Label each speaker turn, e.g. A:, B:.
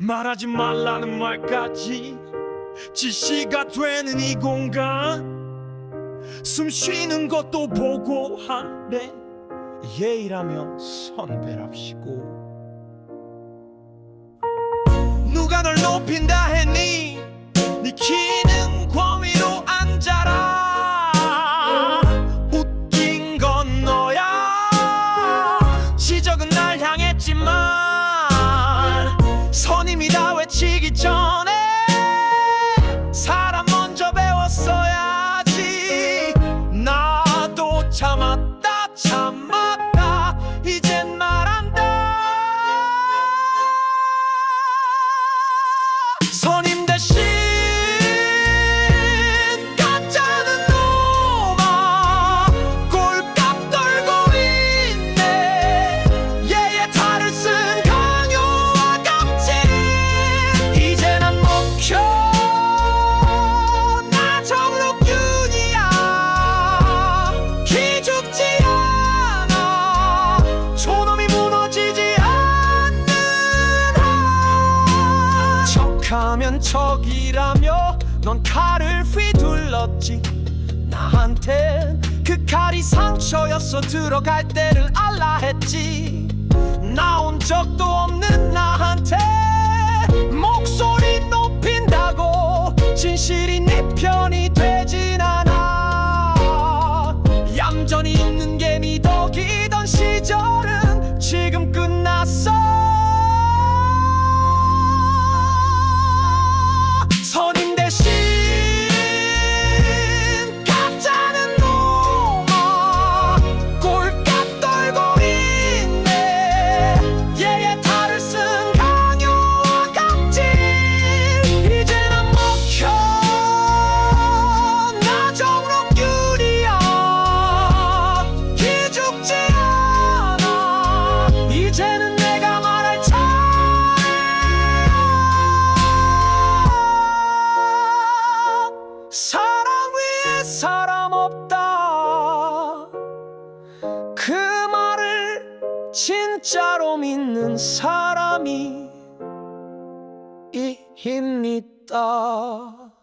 A: 말하지 말라는 말까지 지시가 되는 이 공간. 숨 쉬는 것도 보고 하네. 예의라면 선배랍시고. 누가 널 높인다 했니? 네 키 외치기 전 한 척하면 척이라며 넌 칼을 휘둘렀지. 나한텐 그 칼이 상처였어. 들어갈 때를 알라 했지. 나온 적도 없는 나한테 목소리 높인다고 진실이 네 편이 되진 않아. 얌전히 있는 게 미덕이던 시절 진짜로 믿는 사람이 있다